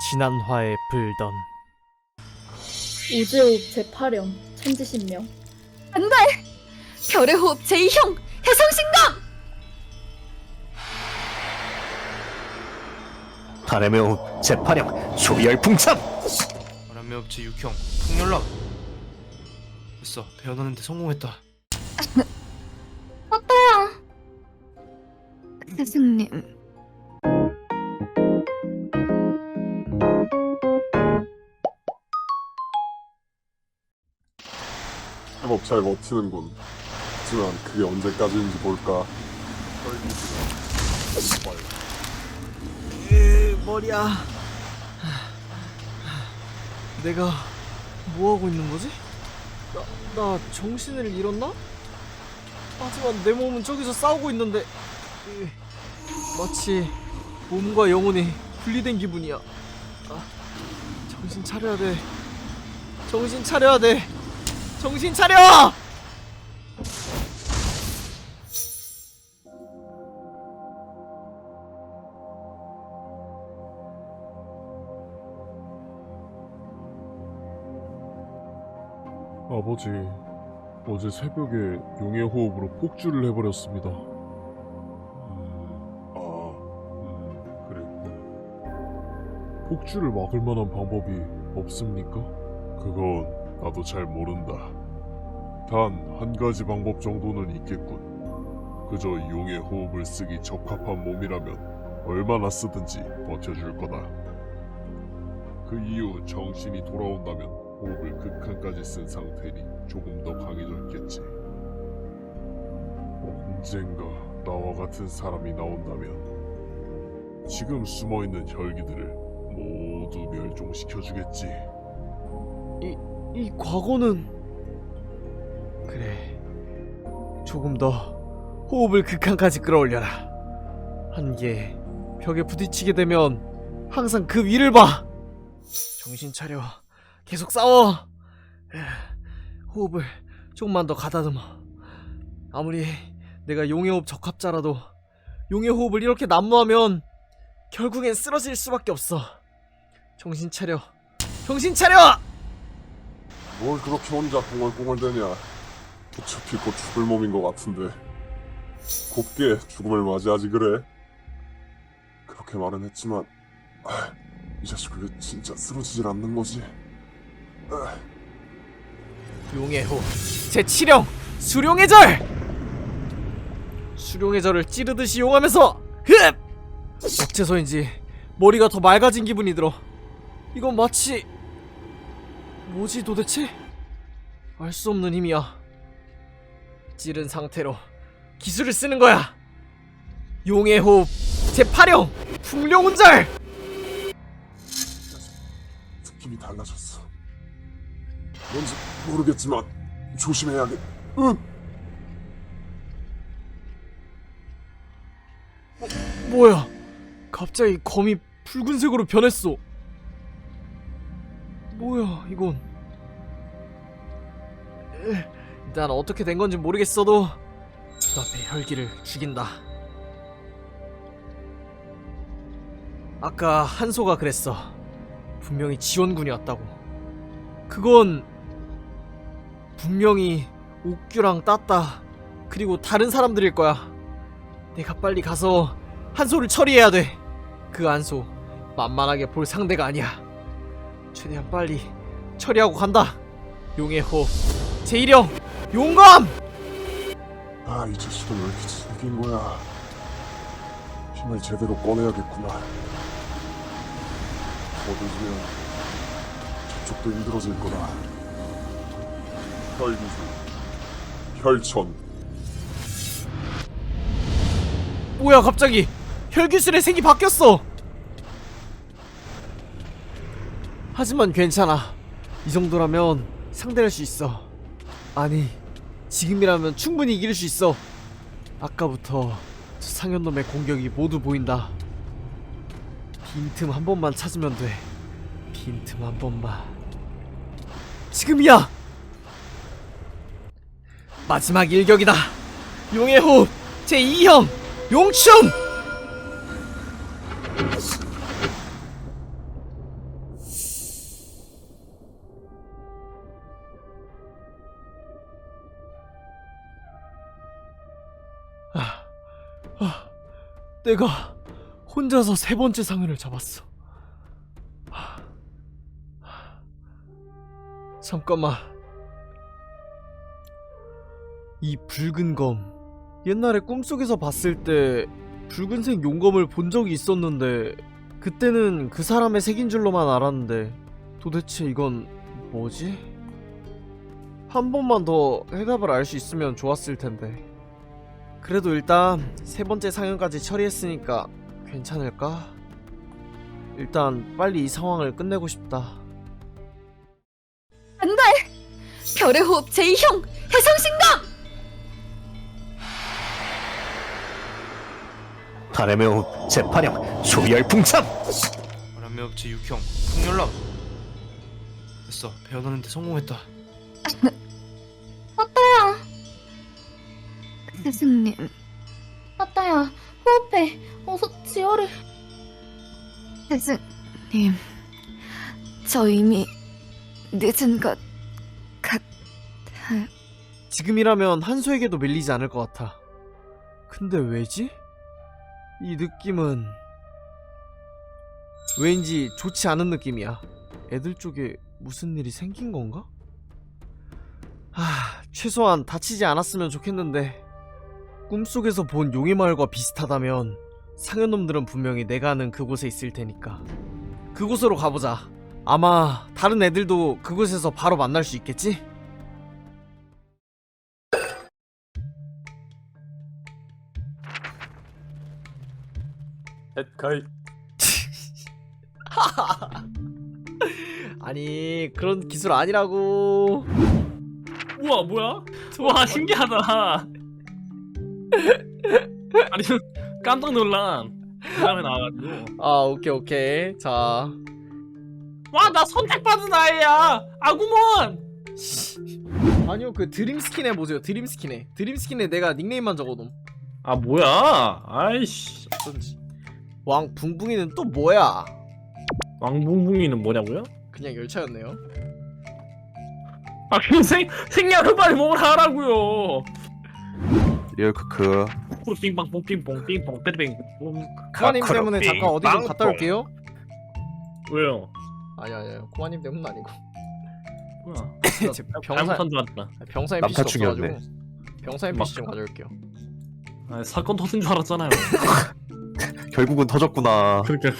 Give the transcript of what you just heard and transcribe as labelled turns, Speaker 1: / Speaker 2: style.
Speaker 1: 지난 화에 불던.
Speaker 2: 우주호흡 제8형 천지신명.
Speaker 3: 안돼! 별의 호흡 제2형 해성신감!
Speaker 4: 바람의 호흡 재파령 초열풍참!
Speaker 5: 바람의 업체 6형 풍열락 됐어 배워나는데 성공했다.
Speaker 3: 스승님
Speaker 6: 제법 잘 버티는군. 하지만 그게 언제까지인지 볼까.
Speaker 1: 으, 머리야 내가 뭐 하고 있는 거지? 나, 나 정신을 잃었나? 하지만 내 몸은 저기서 싸우고 있는데 으, 마치 몸과 영혼이 분리된 기분이야 아, 정신 차려야 돼 정신 차려야 돼 정신 차려!
Speaker 6: 아버지, 어제 새벽에 용의 호흡으로 폭주를 해버렸습니다. 음, 아, 음, 그랬군. 폭주를 막을 만한 방법이 없습니까? 그건 나도 잘 모른다. 단 한 가지 방법 정도는 있겠군. 그저 용의 호흡을 쓰기 적합한 몸이라면 얼마나 쓰든지 버텨줄 거다. 그 이후 정신이 돌아온다면 호흡을 극한까지 쓴 상태니 조금 더 강해졌겠지. 언젠가 나와 같은 사람이 나온다면 지금 숨어 있는 혈기들을 모두 멸종시켜주겠지.
Speaker 1: 이 과거는 그래 조금 더 호흡을 극한까지 끌어올려라. 한계 벽에 부딪히게 되면 항상 그 위를 봐. 정신 차려. 계속 싸워. 호흡을 조금만 더 가다듬어. 아무리 내가 용의 호흡 적합자라도 용의 호흡을 이렇게 난무하면 결국엔 쓰러질 수밖에 없어. 정신 차려. 정신 차려
Speaker 6: 뭘 그렇게 혼자 꽁얼꽁얼대냐. 어차피 곧 죽을 몸인 것 같은데. 곱게 죽음을 맞이하지 그래. 그렇게 말은 했지만 아, 이 자식 왜 진짜 쓰러지질 않는 거지? 아,
Speaker 1: 용의 호 제7형 수룡의 절 수룡의 절을 찌르듯이 용하면서 흡 어째서인지 머리가 더 맑아진 기분이 들어 이건 마치 뭐지 도대체 알 수 없는 힘이야 찌른 상태로 기술을 쓰는 거야 용의 호흡 제8형 풍룡운절
Speaker 6: 느낌이 달라졌어. 뭔지 모르겠지만 조심해야겠. 응.
Speaker 1: 뭐야 갑자기 검이 붉은색으로 변했어 뭐야 이건? 에, 일단 어떻게 된 건지 모르겠어도 그 앞에 혈기를 죽인다. 아까 한소가 그랬어. 분명히 지원군이 왔다고. 그건 분명히 옥규랑 따따 그리고 다른 사람들일 거야. 내가 빨리 가서 한소를 처리해야 돼. 그 한소 만만하게 볼 상대가 아니야. 최대한 빨리 처리하고 간다. 용의 호 제1형 용감.
Speaker 6: 아, 이 자식은 왜 이렇게 즐긴 거야? 힘을 제대로 꺼내야겠구나. 더 늦으면 저쪽도 힘들어질 거다. 혈기수, 혈천,
Speaker 1: 뭐야 갑자기 혈기술의 색이 바뀌었어. 하지만 괜찮아. 이 정도라면 상대할 수 있어. 아니 지금이라면 충분히 이길 수 있어. 아까부터 저 상현놈의 공격이 모두 보인다. 빈틈 한 번만 찾으면 돼. 빈틈 한 번만. 지금이야! 마지막 일격이다. 용의 호흡 제2형 용춤! 아, 내가 혼자서 세 번째 상현을 잡았어. 하, 하. 잠깐만. 이 붉은 검. 옛날에 꿈속에서 봤을 때 붉은색 용검을 본 적이 있었는데 그때는 그 사람의 색인 줄로만 알았는데 도대체 이건 뭐지? 한 번만 더 해답을 알 수 있으면 좋았을 텐데. 그래도 일단 세 번째 상현까지 처리했으니까 괜찮을까? 일단 빨리 이 상황을 끝내고 싶다.
Speaker 3: 안돼! 별의 호흡 제2형 해성신감!
Speaker 4: 바람의 호흡 제8형 초열풍참
Speaker 5: 바람의 업 제6형 풍열람 됐어 배워넣는데 성공했다
Speaker 3: 스승님,
Speaker 2: 아따야, 호흡해. 어서 지혈을.
Speaker 3: 스승님, 저 이미 늦은 것 같아요.
Speaker 1: 지금이라면 한소에게도 밀리지 않을 것 같아. 근데 왜지? 이 느낌은 왠지 좋지 않은 느낌이야. 애들 쪽에 무슨 일이 생긴 건가? 하, 최소한 다치지 않았으면 좋겠는데 꿈속에서 본 용의 마을과 비슷하다면 상현놈들은 분명히 내가 아는 그곳에 있을 테니까 그곳으로 가보자. 아마 다른 애들도 그곳에서 바로 만날 수 있겠지?
Speaker 7: 가이
Speaker 1: 아니 그런 기술 아니라고
Speaker 7: 우와 뭐야? 와 신기하다. 아니 깜짝 놀란. 그 다음에 나와가지고.
Speaker 1: 아 오케이 오케이. 자.
Speaker 7: 와 나 선택받은 아이야! 아구몬
Speaker 1: 아니요 그 드림 스킨에 보세요. 드림 스킨에 드림 스킨에 내가 닉네임만 적어놓음.
Speaker 7: 아 뭐야? 아이씨.
Speaker 1: 어쩐지. 왕 붕붕이는 또 뭐야?
Speaker 7: 왕붕붕이는 뭐냐고요?
Speaker 1: 그냥 열차였네요.
Speaker 7: 아 그냥 생 생략을 빨리 먹으라 하라고요
Speaker 4: 리얼 크크 카크로
Speaker 1: 때문에 잠깐 어디 좀 갔다. 올게요
Speaker 7: 왜요?
Speaker 1: 아니 아니 코마님 때문은 아니고
Speaker 7: 뭐야?
Speaker 1: 제 병사
Speaker 7: 잘못한 줄 알았다.
Speaker 1: 병사
Speaker 4: 남사충이었네.
Speaker 1: 없어가지고 병사 NPC 좀 가져올게요
Speaker 7: 아, 사건 터진 줄 알았잖아요.
Speaker 4: 결국은 터졌구나
Speaker 7: 그러니까